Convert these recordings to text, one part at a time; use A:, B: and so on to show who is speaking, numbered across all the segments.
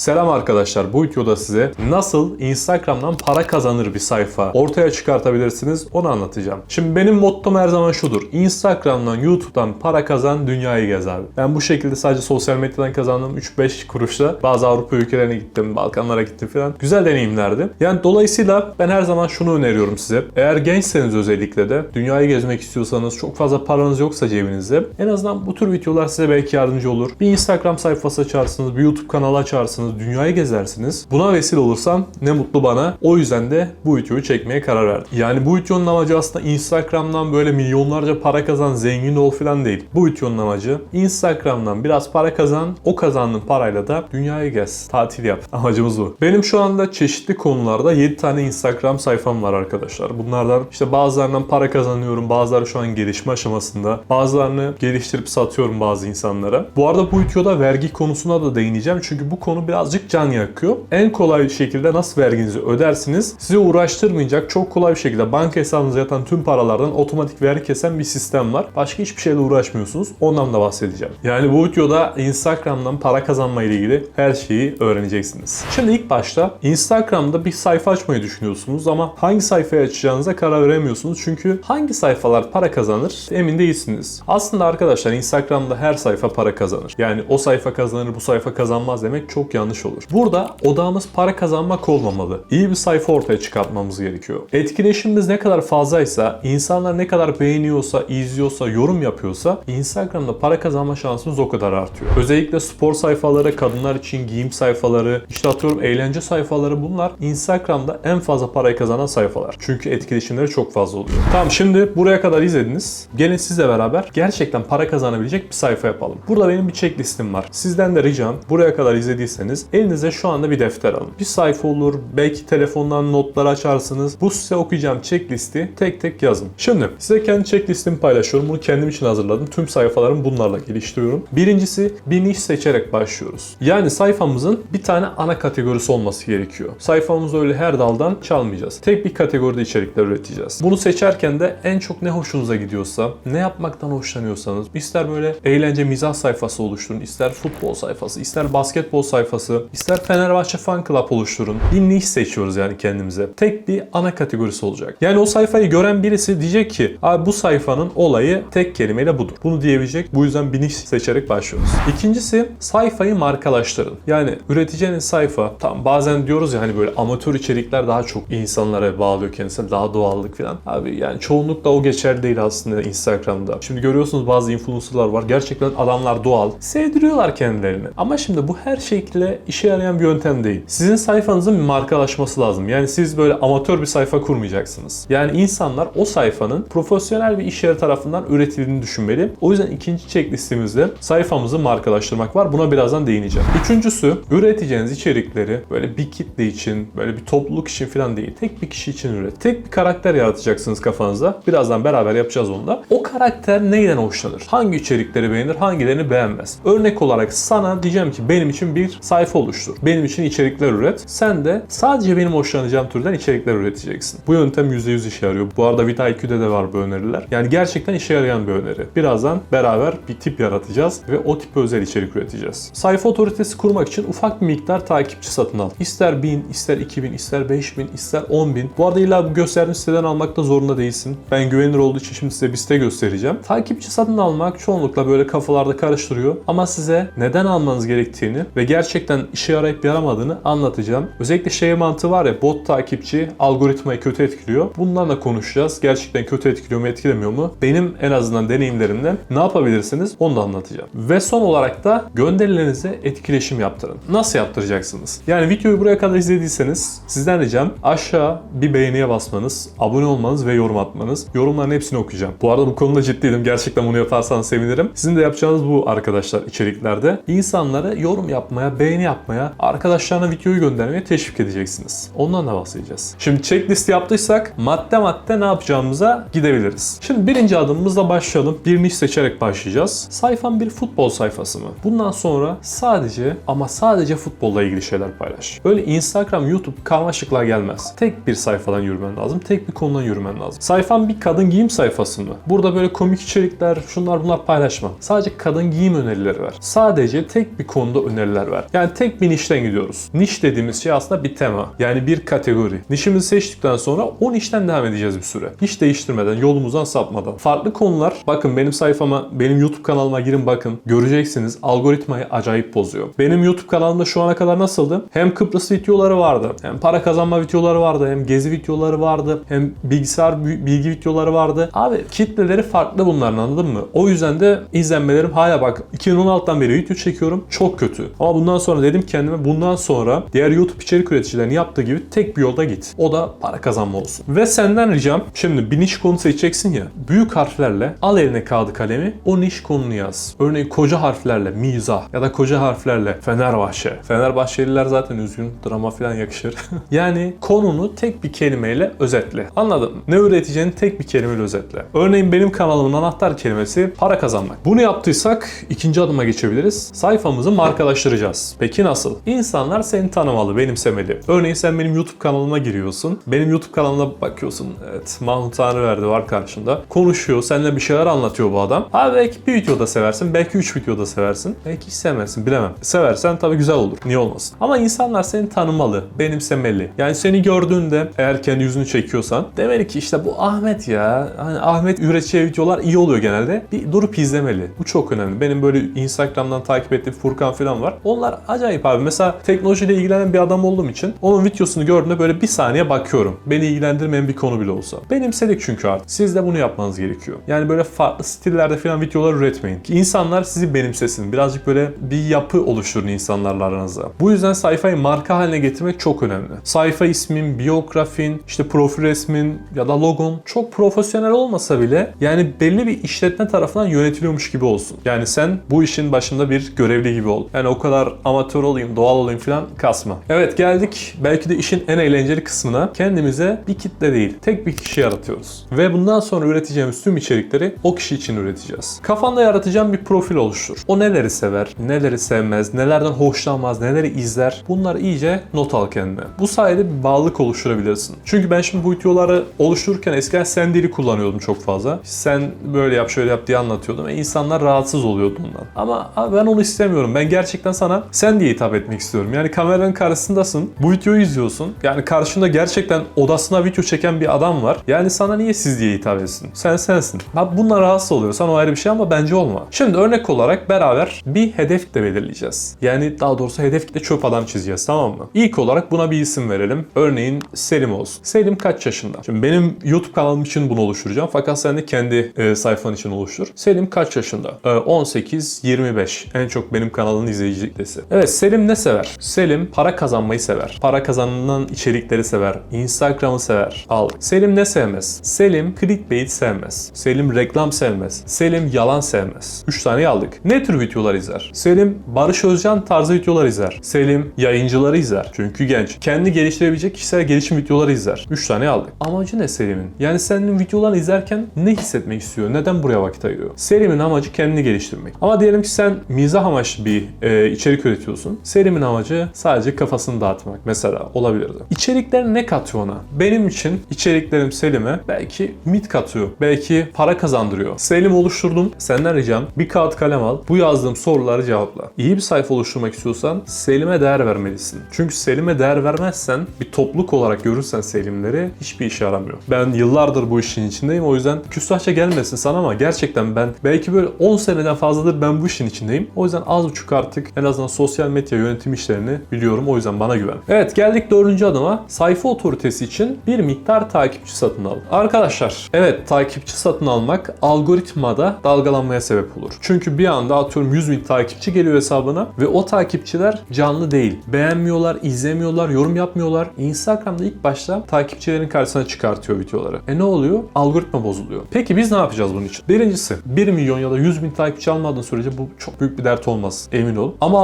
A: Selam arkadaşlar. Bu videoda size nasıl Instagram'dan para kazanır bir sayfa ortaya çıkartabilirsiniz onu anlatacağım. Şimdi benim mottom her zaman şudur. Instagram'dan, YouTube'dan para kazan, dünyayı gez abi. Ben bu şekilde sadece sosyal medyadan kazandığım 3-5 kuruşla bazı Avrupa ülkelerine gittim, Balkanlara gittim falan. Güzel deneyimlerdi. Yani dolayısıyla ben her zaman şunu öneriyorum size. Eğer gençseniz özellikle de dünyayı gezmek istiyorsanız, çok fazla paranız yoksa cebinizde en azından bu tür videolar size belki yardımcı olur. Bir Instagram sayfası açarsınız, bir YouTube kanalı açarsınız, dünyayı gezersiniz. Buna vesile olursam ne mutlu bana. O yüzden de bu videoyu çekmeye karar verdim. Yani bu videonun amacı aslında Instagram'dan böyle milyonlarca para kazan, zengin ol falan değil. Bu videonun amacı Instagram'dan biraz para kazan, o kazandığın parayla da dünyayı gez, tatil yap. Amacımız bu. Benim şu anda çeşitli konularda 7 tane Instagram sayfam var arkadaşlar. Bunlardan işte bazılarından para kazanıyorum, bazıları şu an gelişme aşamasında. Bazılarını geliştirip satıyorum bazı insanlara. Bu arada bu videoda vergi konusuna da değineceğim. Çünkü bu konu birazcık can yakıyor. En kolay şekilde nasıl verginizi ödersiniz? Sizi uğraştırmayacak çok kolay bir şekilde banka hesabınıza yatan tüm paralardan otomatik vergi kesen bir sistem var. Başka hiçbir şeyle uğraşmıyorsunuz. Ondan da bahsedeceğim. Yani bu videoda Instagram'dan para kazanma ile ilgili her şeyi öğreneceksiniz. Şimdi ilk başta Instagram'da bir sayfa açmayı düşünüyorsunuz ama hangi sayfayı açacağınıza karar veremiyorsunuz. Çünkü hangi sayfalar para kazanır emin değilsiniz. Aslında arkadaşlar Instagram'da her sayfa para kazanır. Yani o sayfa kazanır bu sayfa kazanmaz demek çok yanlış olur. Burada odağımız para kazanmak olmamalı. İyi bir sayfa ortaya çıkartmamız gerekiyor. Etkileşimimiz ne kadar fazlaysa, insanlar ne kadar beğeniyorsa, izliyorsa, yorum yapıyorsa Instagram'da para kazanma şansınız o kadar artıyor. Özellikle spor sayfaları, kadınlar için giyim sayfaları, işte atıyorum eğlence sayfaları bunlar Instagram'da en fazla parayı kazanan sayfalar. Çünkü etkileşimleri çok fazla oluyor. Tamam şimdi buraya kadar izlediniz. Gelin sizle beraber gerçekten para kazanabilecek bir sayfa yapalım. Burada benim bir checklistim var. Sizden de ricam buraya kadar izlediyseniz elinize şu anda bir defter alın. Bir sayfa olur, belki telefondan notlar açarsınız. Bu size okuyacağım checklisti tek tek yazın. Şimdi size kendi checklistimi paylaşıyorum. Bunu kendim için hazırladım. Tüm sayfalarımı bunlarla geliştiriyorum. Birincisi bir niş seçerek başlıyoruz. Yani sayfamızın bir tane ana kategorisi olması gerekiyor. Sayfamızı öyle her daldan çalmayacağız. Tek bir kategoride içerikler üreteceğiz. Bunu seçerken de en çok ne hoşunuza gidiyorsa, ne yapmaktan hoşlanıyorsanız, ister böyle eğlence mizah sayfası oluşturun, ister futbol sayfası, ister basketbol sayfası, ister Fenerbahçe Fan Club oluşturun. Bir niş seçiyoruz yani kendimize. Tek bir ana kategorisi olacak. Yani o sayfayı gören birisi diyecek ki abi bu sayfanın olayı tek kelimeyle budur. Bunu diyebilecek. Bu yüzden bir niş seçerek başlıyoruz. İkincisi sayfayı markalaştırın. Yani üreteceğiniz sayfa tam bazen diyoruz ya hani böyle amatör içerikler daha çok insanlara bağlıyor kendisine daha doğallık falan. Abi yani çoğunlukla o geçerli değil aslında Instagram'da. Şimdi görüyorsunuz bazı influencerlar var. Gerçekten adamlar doğal. Sevdiriyorlar kendilerini. Ama şimdi bu her şekilde işe yarayan bir yöntem değil. Sizin sayfanızın markalaşması lazım. Yani siz böyle amatör bir sayfa kurmayacaksınız. Yani insanlar o sayfanın profesyonel bir iş yeri tarafından üretildiğini düşünmeli. O yüzden ikinci checklistimizde sayfamızı markalaştırmak var. Buna birazdan değineceğim. Üçüncüsü üreteceğiniz içerikleri böyle bir kitle için, böyle bir topluluk için falan değil. Tek bir kişi için üret. Tek bir karakter yaratacaksınız kafanızda. Birazdan beraber yapacağız onu da. O karakter neyden hoşlanır? Hangi içerikleri beğenir, hangilerini beğenmez? Örnek olarak sana diyeceğim ki benim için bir sayfa oluştur. Benim için içerikler üret. Sen de sadece benim hoşlanacağım türden içerikler üreteceksin. Bu yöntem %100 işe yarıyor. Bu arada VitaIQ'de de var bu öneriler. Yani gerçekten işe yarayan bir öneri. Birazdan beraber bir tip yaratacağız ve o tipe özel içerik üreteceğiz. Sayfa otoritesi kurmak için ufak bir miktar takipçi satın al. İster 1000, ister 2000, ister 5000, ister 10000. Bu arada illa bu gösterdiğim siteden almakta zorunda değilsin. Ben güvenilir olduğu için şimdi size bir site göstereceğim. Takipçi satın almak çoğunlukla böyle kafalarda karıştırıyor. Ama size neden almanız gerektiğini ve gerçekten işe yarayıp yaramadığını anlatacağım. Özellikle şey mantığı var ya bot takipçi algoritmayı kötü etkiliyor. Bundan da konuşacağız. Gerçekten kötü etkiliyor mu etkilemiyor mu? Benim en azından deneyimlerimden ne yapabilirsiniz onu da anlatacağım. Ve son olarak da gönderilerinize etkileşim yaptırın. Nasıl yaptıracaksınız? Yani videoyu buraya kadar izlediyseniz sizden ricam aşağı bir beğeniye basmanız, abone olmanız ve yorum atmanız. Yorumların hepsini okuyacağım. Bu arada bu konuda ciddiydim. Gerçekten bunu yaparsanız sevinirim. Sizin de yapacağınız bu arkadaşlar içeriklerde. İnsanlara yorum yapmaya, beğeni yapmaya, arkadaşlarına videoyu göndermeye teşvik edeceksiniz. Ondan da bahsedeceğiz. Şimdi checklist yaptıysak madde madde ne yapacağımıza gidebiliriz. Şimdi birinci adımımızla başlayalım. Bir niş seçerek başlayacağız. Sayfam bir futbol sayfası mı? Bundan sonra sadece ama sadece futbolla ilgili şeyler paylaş. Öyle Instagram, YouTube karmaşıklar gelmez. Tek bir sayfadan yürümen lazım. Tek bir konudan yürümen lazım. Sayfam bir kadın giyim sayfası mı? Burada böyle komik içerikler, şunlar bunlar paylaşma. Sadece kadın giyim önerileri ver. Sadece tek bir konuda öneriler ver. Yani Yani tek bir nişten gidiyoruz. Niş dediğimiz şey aslında bir tema. Yani bir kategori. Nişimizi seçtikten sonra o nişten devam edeceğiz bir süre. Hiç değiştirmeden, yolumuzdan sapmadan. Farklı konular, bakın benim sayfama, benim YouTube kanalıma girin bakın. Göreceksiniz algoritmayı acayip bozuyor. Benim YouTube kanalımda şu ana kadar nasıldı? Hem Kıbrıs videoları vardı, hem para kazanma videoları vardı, hem gezi videoları vardı, hem bilgisayar bilgi videoları vardı. Abi kitleleri farklı bunların anladın mı? O yüzden de izlenmelerim hala bak 2016'dan beri video çekiyorum çok kötü. Ama bundan sonra dedim kendime bundan sonra diğer YouTube içerik üreticilerinin yaptığı gibi tek bir yolda git. O da para kazanma olsun. Ve senden ricam şimdi bir niş konu seçeceksin ya. Büyük harflerle al eline kağıdı kalemi o niş konunu yaz. Örneğin koca harflerle mizah ya da koca harflerle Fenerbahçe. Fenerbahçeliler zaten üzgün drama falan yakışır. yani konunu tek bir kelimeyle özetle. Anladın mı? Ne üreteceğini tek bir kelimeyle özetle. Örneğin benim kanalımın anahtar kelimesi para kazanmak. Bunu yaptıysak ikinci adıma geçebiliriz. Sayfamızı markalaştıracağız. Peki nasıl? İnsanlar seni tanımalı, benimsemeli. Örneğin sen benim YouTube kanalıma giriyorsun. Benim YouTube kanalına bakıyorsun. Evet, Mahmut Tanrıverdi var karşında. Konuşuyor, seninle bir şeyler anlatıyor bu adam. Abi belki bir videoda seversin, belki üç videoda seversin. Belki hiç sevmezsin, bilemem. Seversen tabii güzel olur. Niye olmasın? Ama insanlar seni tanımalı, benimsemeli. Yani seni gördüğünde eğer kendi yüzünü çekiyorsan demeli ki işte bu Ahmet ya. Hani Ahmet üreteceği videolar iyi oluyor genelde. Bir durup izlemeli. Bu çok önemli. Benim böyle Instagram'dan takip ettiğim Furkan falan var. Onlar acayip abi. Mesela teknolojiyle ilgilenen bir adam olduğum için onun videosunu gördüğümde böyle bir saniye bakıyorum. Beni ilgilendirmeyen bir konu bile olsa. Benimsedik çünkü artık. Siz de bunu yapmanız gerekiyor. Yani böyle farklı stillerde falan videolar üretmeyin. Ki insanlar sizi benimsesin. Birazcık böyle bir yapı oluşturun insanlarla aranızda. Bu yüzden sayfayı marka haline getirmek çok önemli. Sayfa ismin, biyografin, işte profil resmin ya da logon çok profesyonel olmasa bile yani belli bir işletme tarafından yönetiliyormuş gibi olsun. Yani sen bu işin başında bir görevli gibi ol. Yani o kadar amatör olayım, doğal olayım falan kasma. Evet geldik belki de işin en eğlenceli kısmına. Kendimize bir kitle değil, tek bir kişi yaratıyoruz. Ve bundan sonra üreteceğimiz tüm içerikleri o kişi için üreteceğiz. Kafanda yaratacağım bir profil oluştur. O neleri sever, neleri sevmez, nelerden hoşlanmaz, neleri izler. Bunları iyice not al kendine. Bu sayede bir bağlılık oluşturabilirsin. Çünkü ben şimdi bu videoları oluştururken eskiden sen dili kullanıyordum çok fazla. Sen böyle yap şöyle yap diye anlatıyordum ve insanlar rahatsız oluyordu bundan. Ama ben onu istemiyorum. Ben gerçekten sana sen diye hitap etmek istiyorum. Yani kameranın karşısındasın. Bu videoyu izliyorsun. Yani karşında gerçekten odasına video çeken bir adam var. Yani sana niye siz diye hitap etsin? Sen sensin. Abi bunlar rahatsız oluyorsan o ayrı bir şey ama bence olma. Şimdi örnek olarak beraber bir hedef kitle belirleyeceğiz. Yani daha doğrusu hedef kitle çöp adam çizeceğiz tamam mı? İlk olarak buna bir isim verelim. Örneğin Selim olsun. Selim kaç yaşında? Şimdi benim YouTube kanalım için bunu oluşturacağım. Fakat sen de kendi e, sayfan için oluştur. Selim kaç yaşında? E, 18-25. En çok benim kanalın izleyici kitlesi. Evet Selim ne sever? Selim para kazanmayı sever. Para kazanılan içerikleri sever. Instagram'ı sever. Al. Selim ne sevmez? Selim clickbait sevmez. Selim reklam sevmez. Selim yalan sevmez. 3 tane aldık. Ne tür videolar izler? Selim Barış Özcan tarzı videolar izler. Selim yayıncıları izler. Çünkü genç. Kendi geliştirebilecek kişisel gelişim videoları izler. 3 tane aldık. Amacı ne Selim'in? Yani senin videolarını izlerken ne hissetmek istiyor? Neden buraya vakit ayırıyor? Selim'in amacı kendini geliştirmek. Ama diyelim ki sen mizah amaçlı bir e, içerik üretiyorsun. Selim'in amacı sadece kafasını dağıtmak. Mesela olabilirdi. İçerikler ne katıyor ona? Benim için içeriklerim Selim'e belki mit katıyor. Belki para kazandırıyor. Selim oluşturdum. Senden ricam bir kağıt kalem al. Bu yazdığım soruları cevapla. İyi bir sayfa oluşturmak istiyorsan Selim'e değer vermelisin. Çünkü Selim'e değer vermezsen bir topluluk olarak görürsen Selimleri hiçbir işe yaramıyor. Ben yıllardır bu işin içindeyim. O yüzden küstahça gelmesin sana ama gerçekten ben belki böyle 10 seneden fazladır ben bu işin içindeyim. O yüzden az buçuk artık en azından sosyal medya yönetim işlerini biliyorum. O yüzden bana güven. Evet geldik dördüncü adıma. Sayfa otoritesi için bir miktar takipçi satın al. Arkadaşlar evet takipçi satın almak algoritmada dalgalanmaya sebep olur. Çünkü bir anda atıyorum 100 bin takipçi geliyor hesabına ve o takipçiler canlı değil. Beğenmiyorlar, izlemiyorlar, yorum yapmıyorlar. Instagram'da ilk başta takipçilerin karşısına çıkartıyor videoları. E ne oluyor? Algoritma bozuluyor. Peki biz ne yapacağız bunun için? Birincisi 1 milyon ya da 100 bin takipçi almadığın sürece bu çok büyük bir dert olmaz. Emin ol. Ama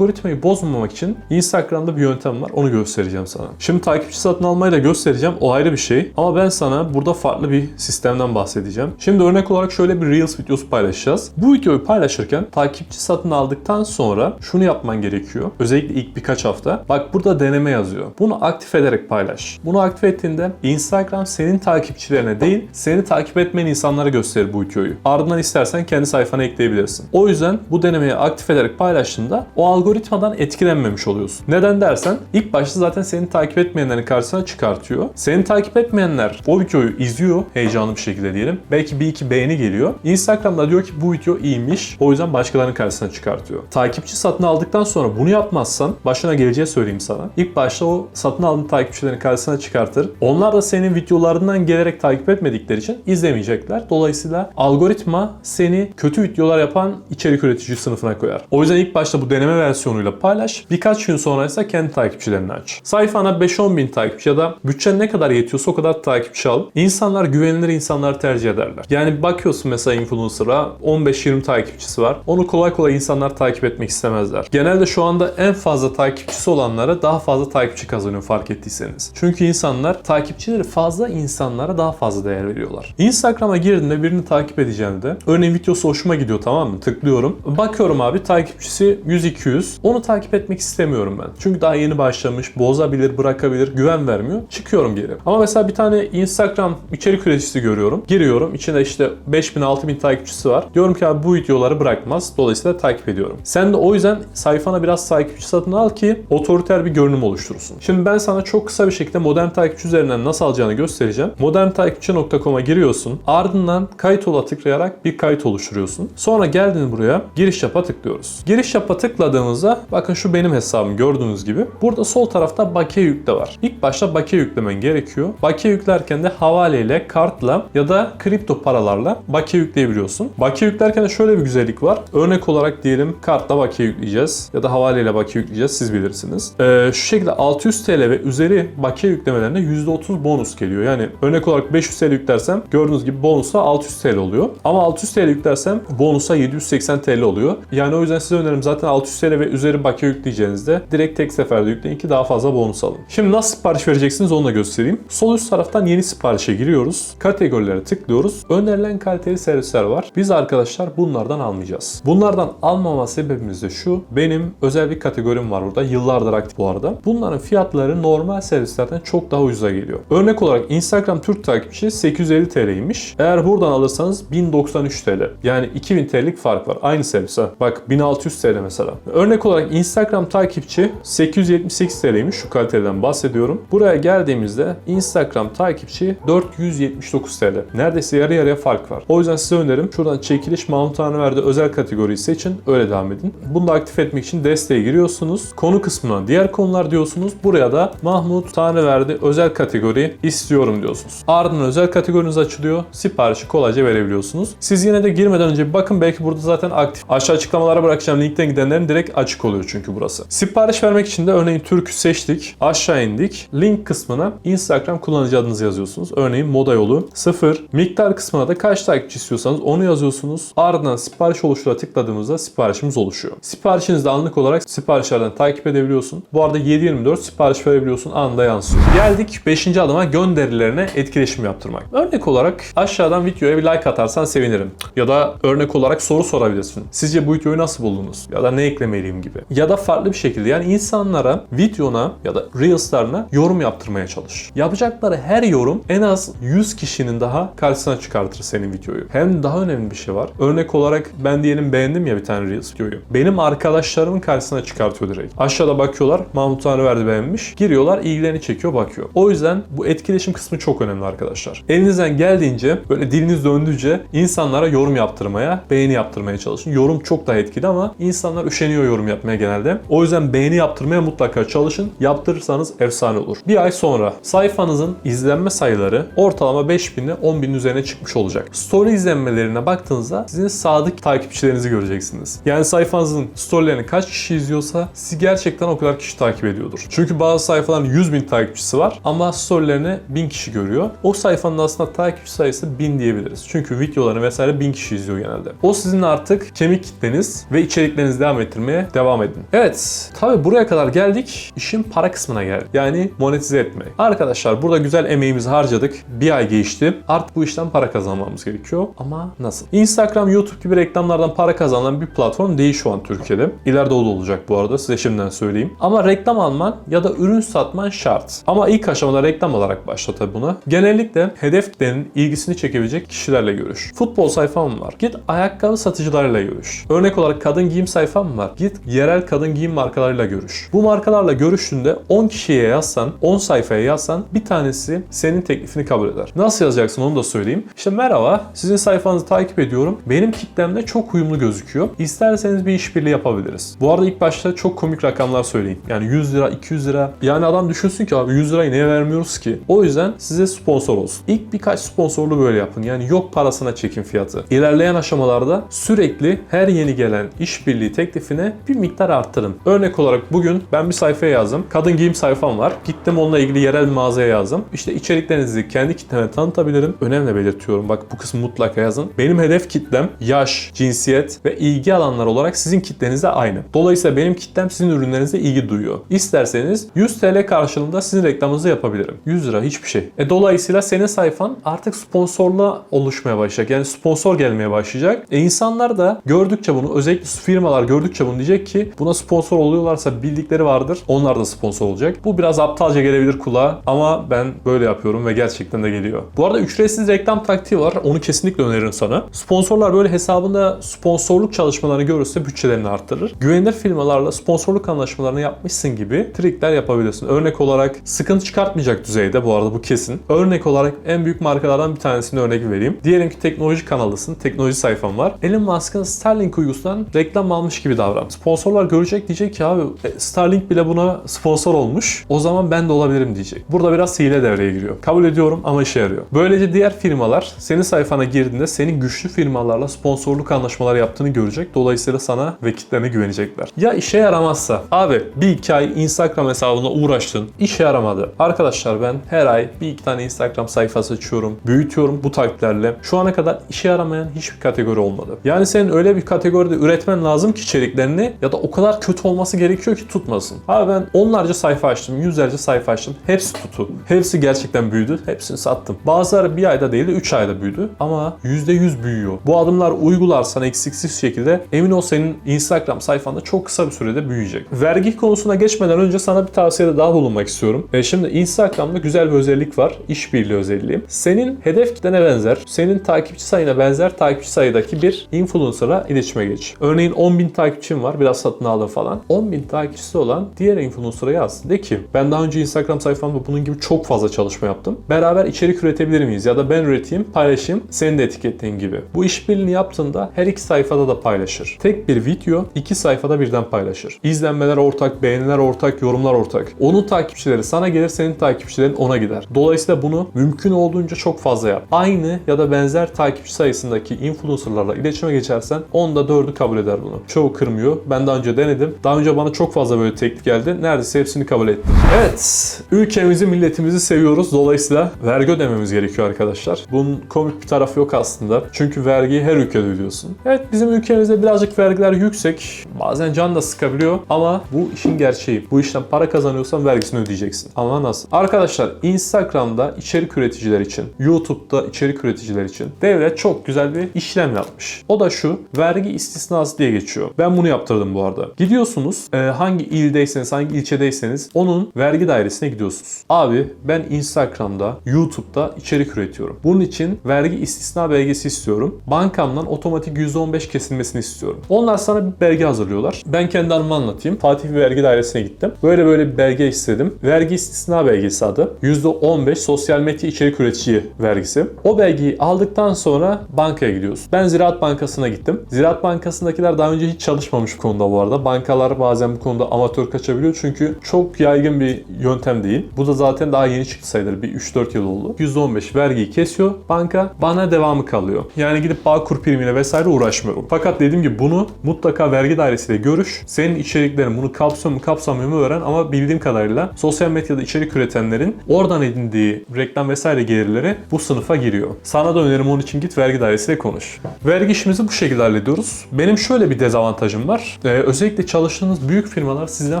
A: algoritmayı bozmamak için Instagram'da bir yöntem var. Onu göstereceğim sana. Şimdi takipçi satın almayı da göstereceğim. O ayrı bir şey. Ama ben sana burada farklı bir sistemden bahsedeceğim. Şimdi örnek olarak şöyle bir Reels videosu paylaşacağız. Bu videoyu paylaşırken takipçi satın aldıktan sonra şunu yapman gerekiyor. Özellikle ilk birkaç hafta. Bak burada deneme yazıyor. Bunu aktif ederek paylaş. Bunu aktif ettiğinde Instagram senin takipçilerine değil, seni takip etmeyen insanlara gösterir bu videoyu. Ardından istersen kendi sayfana ekleyebilirsin. O yüzden bu denemeyi aktif ederek paylaştığında o algoritma algoritmadan etkilenmemiş oluyorsun. Neden dersen ilk başta zaten seni takip etmeyenlerin karşısına çıkartıyor. Seni takip etmeyenler o videoyu izliyor heyecanlı bir şekilde diyelim. Belki bir iki beğeni geliyor. Instagram'da diyor ki bu video iyiymiş. O yüzden başkalarının karşısına çıkartıyor. Takipçi satın aldıktan sonra bunu yapmazsan başına geleceği söyleyeyim sana. İlk başta o satın aldığın takipçilerin karşısına çıkartır. Onlar da senin videolarından gelerek takip etmedikleri için izlemeyecekler. Dolayısıyla algoritma seni kötü videolar yapan içerik üretici sınıfına koyar. O yüzden ilk başta bu deneme versiyonuyla paylaş. Birkaç gün sonra ise kendi takipçilerini aç. Sayfana 5-10 bin takipçi ya da bütçen ne kadar yetiyorsa o kadar takipçi al. İnsanlar güvenilir insanları tercih ederler. Yani bakıyorsun mesela influencer'a 15-20 takipçisi var. Onu kolay kolay insanlar takip etmek istemezler. Genelde şu anda en fazla takipçisi olanlara daha fazla takipçi kazanıyor fark ettiyseniz. Çünkü insanlar takipçileri fazla insanlara daha fazla değer veriyorlar. Instagram'a girdiğinde birini takip edeceğimde örneğin videosu hoşuma gidiyor tamam mı? Tıklıyorum. Bakıyorum abi takipçisi 100-200. Onu takip etmek istemiyorum ben. Çünkü daha yeni başlamış, bozabilir, bırakabilir, güven vermiyor. Çıkıyorum geri. Ama mesela bir tane Instagram içerik üreticisi görüyorum. Giriyorum. İçinde işte 5000-6000 takipçisi var. Diyorum ki abi bu videoları bırakmaz. Dolayısıyla takip ediyorum. Sen de o yüzden sayfana biraz takipçi satın al ki otoriter bir görünüm oluşturursun. Şimdi ben sana çok kısa bir şekilde modern takipçi üzerinden nasıl alacağını göstereceğim. Moderntakipçi.com'a giriyorsun. Ardından kayıt ola tıklayarak bir kayıt oluşturuyorsun. Sonra geldin buraya giriş yapa tıklıyoruz. Giriş yapa tıkladığımızda bakın şu benim hesabım gördüğünüz gibi. Burada sol tarafta bakiye yükle var. İlk başta bakiye yüklemen gerekiyor. Bakiye yüklerken de havaleyle, kartla ya da kripto paralarla bakiye yükleyebiliyorsun. Bakiye yüklerken de şöyle bir güzellik var. Örnek olarak diyelim kartla bakiye yükleyeceğiz ya da havaleyle bakiye yükleyeceğiz siz bilirsiniz. Ee, şu şekilde 600 TL ve üzeri bakiye yüklemelerine %30 bonus geliyor. Yani örnek olarak 500 TL yüklersem gördüğünüz gibi bonusa 600 TL oluyor. Ama 600 TL yüklersem bonusa 780 TL oluyor. Yani o yüzden size önerim zaten 600 TL ve üzeri bakiye yükleyeceğinizde direkt tek seferde yükleyin ki daha fazla bonus alın. Şimdi nasıl sipariş vereceksiniz onu da göstereyim. Sol üst taraftan yeni siparişe giriyoruz. Kategorilere tıklıyoruz. Önerilen kaliteli servisler var. Biz arkadaşlar bunlardan almayacağız. Bunlardan almama sebebimiz de şu. Benim özel bir kategorim var burada. Yıllardır aktif bu arada. Bunların fiyatları normal servislerden çok daha ucuza geliyor. Örnek olarak Instagram Türk takipçi 850 TL'ymiş. Eğer buradan alırsanız 1093 TL. Yani 2000 TL'lik fark var. Aynı servis ha. Bak 1600 TL mesela. Örnek olarak Instagram takipçi 878 TL'ymiş. Şu kaliteden bahsediyorum. Buraya geldiğimizde Instagram takipçi 479 TL. Neredeyse yarı yarıya fark var. O yüzden size önerim şuradan çekiliş Mahmut verdi özel kategoriyi seçin. Öyle devam edin. Bunu da aktif etmek için desteğe giriyorsunuz. Konu kısmına diğer konular diyorsunuz. Buraya da Mahmut verdi özel kategori istiyorum diyorsunuz. Ardından özel kategoriniz açılıyor. Siparişi kolayca verebiliyorsunuz. Siz yine de girmeden önce bakın belki burada zaten aktif. Aşağı açıklamalara bırakacağım linkten gidenlerin direkt açık oluyor çünkü burası. Sipariş vermek için de örneğin Türk'ü seçtik. Aşağı indik. Link kısmına Instagram kullanıcı adınızı yazıyorsunuz. Örneğin moda yolu 0. Miktar kısmına da kaç takipçi istiyorsanız onu yazıyorsunuz. Ardından sipariş oluştura tıkladığımızda siparişimiz oluşuyor. Siparişinizi de anlık olarak siparişlerden takip edebiliyorsun. Bu arada 7-24 sipariş verebiliyorsun anında yansıyor. Geldik 5. adıma gönderilerine etkileşim yaptırmak. Örnek olarak aşağıdan videoya bir like atarsan sevinirim. Ya da örnek olarak soru sorabilirsin. Sizce bu videoyu nasıl buldunuz? Ya da ne eklemeliyim gibi. Ya da farklı bir şekilde yani insanlara videona ya da Reels'larına yorum yaptırmaya çalış. Yapacakları her yorum en az 100 kişinin daha karşısına çıkartır senin videoyu. Hem daha önemli bir şey var. Örnek olarak ben diyelim beğendim ya bir tane Reels videoyu. Benim arkadaşlarımın karşısına çıkartıyor direkt. Aşağıda bakıyorlar. Mahmut verdi beğenmiş. Giriyorlar ilgilerini çekiyor bakıyor. O yüzden bu etkileşim kısmı çok önemli arkadaşlar. Elinizden geldiğince böyle diliniz döndüğünce insanlara yorum yaptırmaya, beğeni yaptırmaya çalışın. Yorum çok daha etkili ama insanlar üşeniyor yorum yapmaya genelde. O yüzden beğeni yaptırmaya mutlaka çalışın. Yaptırırsanız efsane olur. Bir ay sonra sayfanızın izlenme sayıları ortalama 5000 ile 10.000 üzerine çıkmış olacak. Story izlenmelerine baktığınızda sizin sadık takipçilerinizi göreceksiniz. Yani sayfanızın storylerini kaç kişi izliyorsa sizi gerçekten o kadar kişi takip ediyordur. Çünkü bazı sayfaların 100 bin takipçisi var ama storylerini 1000 kişi görüyor. O sayfanın aslında takipçi sayısı 1000 diyebiliriz. Çünkü videolarını vesaire 1000 kişi izliyor genelde. O sizin artık kemik kitleniz ve içeriklerinizi devam ettirmeye devam edin. Evet, tabi buraya kadar geldik. İşin para kısmına geldik. Yani monetize etme. Arkadaşlar burada güzel emeğimizi harcadık. Bir ay geçti. Artık bu işten para kazanmamız gerekiyor. Ama nasıl? Instagram, YouTube gibi reklamlardan para kazanan bir platform değil şu an Türkiye'de. İleride o olacak bu arada size şimdiden söyleyeyim. Ama reklam alman ya da ürün satman şart. Ama ilk aşamada reklam olarak başla tabi buna. Genellikle hedef kitlenin ilgisini çekebilecek kişilerle görüş. Futbol sayfam var. Git ayakkabı satıcılarıyla görüş. Örnek olarak kadın giyim sayfam var. Git yerel kadın giyim markalarıyla görüş. Bu markalarla görüştüğünde 10 kişiye yazsan, 10 sayfaya yazsan bir tanesi senin teklifini kabul eder. Nasıl yazacaksın onu da söyleyeyim. İşte merhaba, sizin sayfanızı takip ediyorum. Benim kitlemle çok uyumlu gözüküyor. İsterseniz bir işbirliği yapabiliriz. Bu arada ilk başta çok komik rakamlar söyleyin. Yani 100 lira, 200 lira. Yani adam düşünsün ki abi 100 lirayı niye vermiyoruz ki? O yüzden size sponsor olsun. İlk birkaç sponsorlu böyle yapın. Yani yok parasına çekin fiyatı. İlerleyen aşamalarda sürekli her yeni gelen işbirliği teklifine bir miktar arttırın. Örnek olarak bugün ben bir sayfaya yazdım. Kadın giyim sayfam var. Gittim onunla ilgili yerel bir mağazaya yazdım. İşte içeriklerinizi kendi kitleme tanıtabilirim. Önemli belirtiyorum. Bak bu kısmı mutlaka yazın. Benim hedef kitlem yaş, cinsiyet ve ilgi alanları olarak sizin kitlenizle aynı. Dolayısıyla benim kitlem sizin ürünlerinize ilgi duyuyor. İsterseniz 100 TL karşılığında sizin reklamınızı yapabilirim. 100 lira hiçbir şey. E dolayısıyla senin sayfan artık sponsorla oluşmaya başlayacak. Yani sponsor gelmeye başlayacak. E insanlar da gördükçe bunu özellikle firmalar gördükçe bunu diyecek ki buna sponsor oluyorlarsa bildikleri vardır. Onlar da sponsor olacak. Bu biraz aptalca gelebilir kulağa ama ben böyle yapıyorum ve gerçekten de geliyor. Bu arada ücretsiz reklam taktiği var. Onu kesinlikle öneririm sana. Sponsorlar böyle hesabında sponsorluk çalışmalarını görürse bütçelerini arttırır. Güvenilir firmalarla sponsorluk anlaşmalarını yapmışsın gibi trikler yapabilirsin. Örnek olarak sıkıntı çıkartmayacak düzeyde bu arada bu kesin. Örnek olarak en büyük markalardan bir tanesini örnek vereyim. Diyelim ki teknoloji kanalısın, teknoloji sayfan var. Elon Musk'ın Starlink uygusundan reklam almış gibi davran. Sponsorlar görecek diyecek ki abi e, Starlink bile buna sponsor olmuş. O zaman ben de olabilirim diyecek. Burada biraz hile devreye giriyor. Kabul ediyorum ama işe yarıyor. Böylece diğer firmalar senin sayfana girdiğinde senin güçlü firmalarla sponsorluk anlaşmaları yaptığını görecek. Dolayısıyla sana ve kitlene güvenecekler. Ya işe yaramazsa? Abi bir iki ay Instagram hesabına uğraştın. işe yaramadı. Arkadaşlar ben her ay bir iki tane Instagram sayfası açıyorum. Büyütüyorum bu taktiklerle. Şu ana kadar işe yaramayan hiçbir kategori olmadı. Yani senin öyle bir kategoride üretmen lazım ki içeriklerini ya da o kadar kötü olması gerekiyor ki tutmasın. Abi ben onlarca sayfa açtım, yüzlerce sayfa açtım. Hepsi tutu. Hepsi gerçekten büyüdü. Hepsini sattım. Bazıları bir ayda değil de 3 ayda büyüdü. Ama %100 büyüyor. Bu adımlar uygularsan eksiksiz şekilde emin ol senin Instagram sayfanda çok kısa bir sürede büyüyecek. Vergi konusuna geçmeden önce sana bir tavsiyede daha bulunmak istiyorum. E şimdi Instagram'da güzel bir özellik var. İşbirliği özelliği. Senin hedef kitlene benzer, senin takipçi sayına benzer takipçi sayıdaki bir influencer'a iletişime geç. Örneğin 10.000 takipçim var, biraz satın aldım falan. 10.000 takipçisi olan diğer influencer'a yaz. De ki ben daha önce Instagram sayfamda bunun gibi çok fazla çalışma yaptım. Beraber içerik üretebilir miyiz? Ya da ben üreteyim, paylaşayım, senin de etiketleyin gibi. Bu işbirliğini yaptığında her iki sayfada da paylaşır. Tek bir video iki sayfada birden paylaşır. İzlenmeler ortak, beğeniler ortak, yorumlar ortak. Onun takipçileri sana gelir, senin takipçilerin ona gider. Dolayısıyla bunu mümkün olduğunca çok fazla yap. Aynı ya da benzer takipçi sayısındaki influencerlarla iletişime geçersen onda 4'ü kabul eder bunu. Çoğu kırmıyor. Ben daha önce denedim. Daha önce bana çok fazla böyle teklif geldi. Neredeyse hepsini kabul ettim. Evet. Ülkemizi, milletimizi seviyoruz. Dolayısıyla vergi ödememiz gerekiyor arkadaşlar. Bunun komik bir tarafı yok aslında. Çünkü vergiyi her ülkede ödüyorsun. Evet bizim ülkemizde birazcık vergiler yüksek. Bazen can da sıkabiliyor ama bu işin gerçeği. Bu işten para kazanıyorsan vergisini ödeyeceksin. Ama nasıl? Arkadaşlar Instagram'da içerik üreticiler için, YouTube'da içerik üreticiler için devlet çok güzel bir işlem yapmış. O da şu, vergi istisnası diye geçiyor. Ben bunu yaptırdım bu arada. Gidiyorsunuz, e, hangi ildeyseniz, hangi ilçedeyseniz onun vergi dairesine gidiyorsunuz. Abi ben Instagram'da, YouTube'da içerik üretiyorum. Bunun için vergi istisna belgesi istiyorum. Bankamdan otomatik %15 kesilmesini istiyorum. Onlar sana bir belge hazırlıyorlar. Ben kendi anımı anlatayım. Fatih vergi dairesine gittim. Böyle böyle bir belge istedim. Vergi istisna belgesi adı. %15 sosyal medya içerik üretici vergisi. O belgeyi aldıktan sonra bankaya gidiyorsun. Ben Ziraat Bankası'na gittim. Ziraat Bankası'ndakiler daha önce hiç çalışmamış bu konuda bu arada. Bankalar bazen bu konuda amatör kaçabiliyor çünkü çok yaygın bir yöntem değil. Bu da zaten daha yeni çıktı sayılır. Bir 3-4 yıl oldu. %15 vergiyi kesiyor banka. Bana devamı kalıyor. Yani gidip Bağkur primiyle vesaire uğraşmıyorum. Fakat dediğim gibi bunu mutlaka vergi dairesiyle görüş. Senin içeriklerin bunu kapsıyor mu kapsamıyor mu öğren ama bildiğim kadarıyla sosyal medyada içerik üretenlerin oradan edindiği reklam vesaire gelirleri bu sınıfa giriyor. Sana da önerim onun için git vergi dairesiyle konuş. Vergi işimizi bu şekilde hallediyoruz. Benim şöyle bir dezavantajım var. Ee, özellikle çalıştığınız büyük firmalar sizden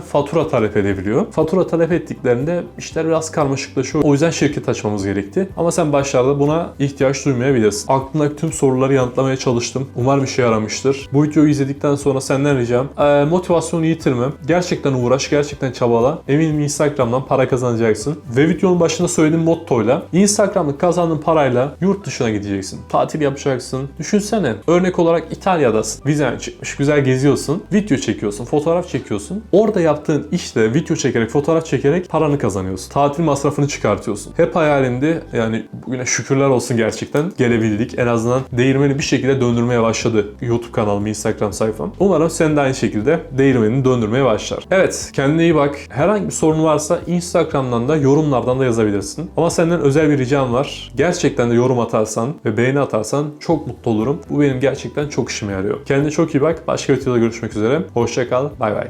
A: fatura talep edebiliyor. Fatura talep ettiklerinde işler biraz karmaşıklaşıyor. O yüzden şirket açmamız gerekti. Ama sen başlarda buna ihtiyaç duymayabilirsin. Aklındaki tüm soruları yanıtlamaya çalıştım. Umarım işe yaramıştır. Bu videoyu izledikten sonra senden ricam ee, motivasyonu yitirme. Gerçekten uğraş, gerçekten çabala. Eminim Instagram'dan para kazanacaksın. Ve videonun başında söylediğim mottoyla Instagram'da kazandığın parayla yurt dışına gideceksin. Tatil yapacaksın. Düşünsene. Örnek olarak İtalya'dasın. Vizen çıkmış. Güzel geziyorsun. Video video çekiyorsun, fotoğraf çekiyorsun. Orada yaptığın işte video çekerek, fotoğraf çekerek paranı kazanıyorsun. Tatil masrafını çıkartıyorsun. Hep hayalinde yani bugüne şükürler olsun gerçekten gelebildik. En azından değirmeni bir şekilde döndürmeye başladı YouTube kanalım, Instagram sayfam. Umarım sen de aynı şekilde değirmenini döndürmeye başlar. Evet, kendine iyi bak. Herhangi bir sorun varsa Instagram'dan da yorumlardan da yazabilirsin. Ama senden özel bir ricam var. Gerçekten de yorum atarsan ve beğeni atarsan çok mutlu olurum. Bu benim gerçekten çok işime yarıyor. Kendine çok iyi bak. Başka bir videoda görüşmek üzere. Hoşça kal. Bay bay.